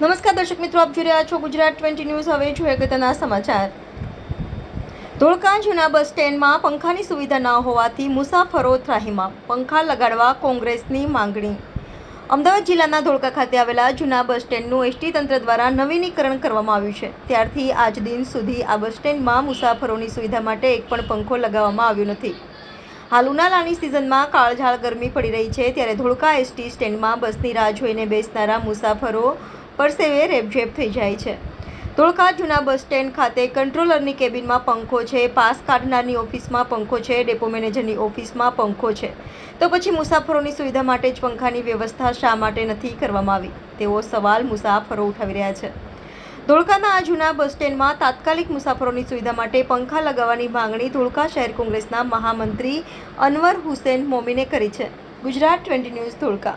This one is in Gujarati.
નમસ્કાર દર્શક મિત્રો, આપ જોઈ રહ્યા છો ગુજરાત ટ્વેન્ટી ન્યૂઝ. હવે જોઈએ અગત્યના સમાચાર. ધોળકા જૂના બસ સ્ટેન્ડમાં પંખાની સુવિધા ન હોવાથી મુસાફરો ત્રાહીમાં પંખા લગાડવા કોંગ્રેસની માંગણી. અમદાવાદ જિલ્લાના ધોળકા ખાતે આવેલા જૂના બસ સ્ટેન્ડનું એસટી તંત્ર દ્વારા નવીનીકરણ કરવામાં આવ્યું છે. ત્યારથી આજ દિન સુધી આ બસ સ્ટેન્ડમાં મુસાફરોની સુવિધા માટે એક પણ પંખો લગાવવામાં આવ્યો નથી. હાલ ઉનાળાની સિઝનમાં કાળઝાળ ગરમી પડી રહી છે. ત્યારે ધોળકા એસટી સ્ટેન્ડમાં બસની રાહ જોઈને બેસનારા મુસાફરો પરસેવે રેબઝેબ થઈ જાય છે. ધોળકા જૂના બસ સ્ટેન્ડ ખાતે કંટ્રોલરની કેબિનમાં પંખો છે, પાસ કાઢનારની ઓફિસમાં પંખો છે, ડેપો મેનેજરની ઓફિસમાં પંખો છે. તો પછી મુસાફરોની સુવિધા માટે જ પંખાની વ્યવસ્થા શા માટે નથી કરવામાં આવી? તેવો સવાલ મુસાફરો ઉઠાવી રહ્યા છે. ધોળકાના આ જૂના બસ સ્ટેન્ડમાં તાત્કાલિક મુસાફરોની સુવિધા માટે પંખા લગાવવાની માંગણી ધોળકા શહેર કોંગ્રેસના મહામંત્રી અનવર હુસેન મોમીને કરી છે. Gujarat twenty news Dholka.